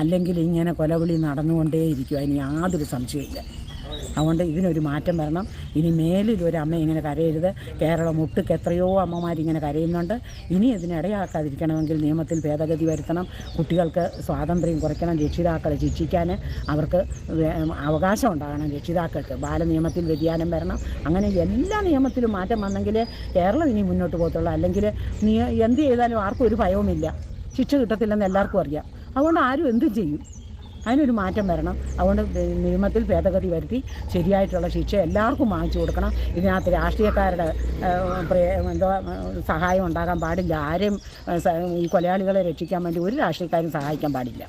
അല്ലെങ്കിൽ ഇങ്ങനെ കൊലവിളി നടന്നുകൊണ്ടേയിരിക്കും. അതിന് യാതൊരു സംശയമില്ല അതുകൊണ്ട് ഇതിനൊരു മാറ്റം വരണം. ഇനി മേലിൽ ഒരു അമ്മ ഇങ്ങനെ കരയരുത്. കേരളം ഒട്ടുക്ക് എത്രയോ അമ്മമാർ ഇങ്ങനെ കരയുന്നുണ്ട്. ഇനി ഇതിനിടയാക്കാതിരിക്കണമെങ്കിൽ നിയമത്തിൽ ഭേദഗതി വരുത്തണം. കുട്ടികൾക്ക് സ്വാതന്ത്ര്യം കുറയ്ക്കണം. രക്ഷിതാക്കളെ ശിക്ഷിക്കാൻ അവർക്ക് അവകാശം ഉണ്ടാകണം. രക്ഷിതാക്കൾക്ക് ബാലനിയമത്തിൽ വ്യതിയാനം വരണം. അങ്ങനെ എല്ലാ നിയമത്തിലും മാറ്റം വന്നെങ്കിൽ കേരളം ഇനി മുന്നോട്ട് പോകത്തുള്ളൂ. അല്ലെങ്കിൽ എന്ത് ചെയ്താലും ആർക്കും ഒരു ഭയവുമില്ല. ശിക്ഷ കിട്ടത്തില്ലെന്ന് എല്ലാവർക്കും അറിയാം. അതുകൊണ്ട് ആരും എന്തും ചെയ്യും. അതിനൊരു മാറ്റം വരണം. അതുകൊണ്ട് നിയമത്തിൽ ഭേദഗതി വരുത്തി ശരിയായിട്ടുള്ള ശിക്ഷ എല്ലാവർക്കും വാങ്ങിച്ചു കൊടുക്കണം. ഇതിനകത്ത് രാഷ്ട്രീയക്കാരുടെ എന്തോ സഹായം ഉണ്ടാകാൻ പാടില്ല. ആരെയും ഈ കൊലയാളികളെ രക്ഷിക്കാൻ വേണ്ടി ഒരു രാഷ്ട്രീയക്കാരും സഹായിക്കാൻ പാടില്ല.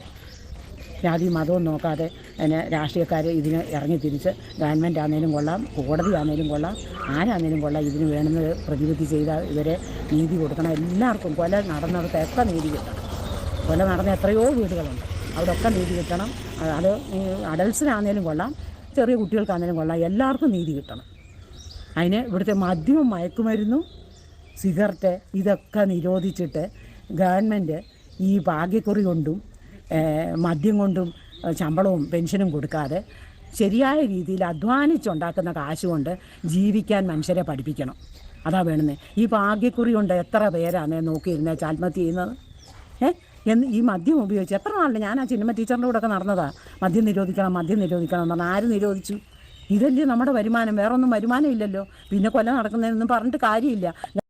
ജാതി മതവും നോക്കാതെ പിന്നെ രാഷ്ട്രീയക്കാർ ഇതിന് ഇറങ്ങി തിരിച്ച് ഗവൺമെന്റ് ആണെങ്കിലും കൊള്ളാം കോടതി ആണെങ്കിലും കൊള്ളാം ആരാണെങ്കിലും കൊള്ളാം. ഇതിന് വേണമെന്ന് പ്രതിവിധി ചെയ്താൽ ഇവരെ നീതി കൊടുക്കണം. എല്ലാവർക്കും കൊല നടന്നിടത്തൊക്കെ നീതി കിട്ടണം. കൊല നടന്ന എത്രയോ വീടുകളുണ്ട്. അവിടെയൊക്കെ നീതി കിട്ടണം. അത് അഡൽസിനാണേലും കൊള്ളാം. ചെറിയ കുട്ടികൾക്കാണേലും കൊള്ളാം. എല്ലാവർക്കും നീതി കിട്ടണം. അതിന് ഇവിടുത്തെ മദ്യവും മയക്കുമരുന്നും സിഗരറ്റ് ഇതൊക്കെ നിരോധിച്ചിട്ട് ഗവൺമെന്റ് ഈ ഭാഗ്യക്കുറി കൊണ്ടും മദ്യം കൊണ്ടും ഏഹ്, ശമ്പളവും പെൻഷനും കൊടുക്കാതെ ശരിയായ രീതിയിൽ അധ്വാനിച്ചുണ്ടാക്കുന്ന കാശ് കൊണ്ട് ജീവിക്കാൻ മനുഷ്യരെ പഠിപ്പിക്കണം. അതാ വേണമെന്ന് ഈ ഭാഗ്യക്കുറി കൊണ്ട് എത്ര പേരാണ് നോക്കിയിരുന്ന ആത്മഹത്യ ചെയ്യുന്നത്? ഏ? എന്ന് ഈ മദ്യം ഉപയോഗിച്ച് എത്ര നാളില്ല ഞാൻ ആ സിനിമ ടീച്ചറിന്റെ കൂടെ ഒക്കെ നടന്നതാ? മദ്യം നിരോധിക്കണം മദ്യം നിരോധിക്കണം എന്ന് പറഞ്ഞാൽ ആര് നിരോധിച്ചു? ഇതല്ലേ നമ്മുടെ വരുമാനം വേറൊന്നും വരുമാനം ഇല്ലല്ലോ. പിന്നെ കൊല നടക്കുന്നതിനൊന്നും പറഞ്ഞിട്ട് കാര്യമില്ല.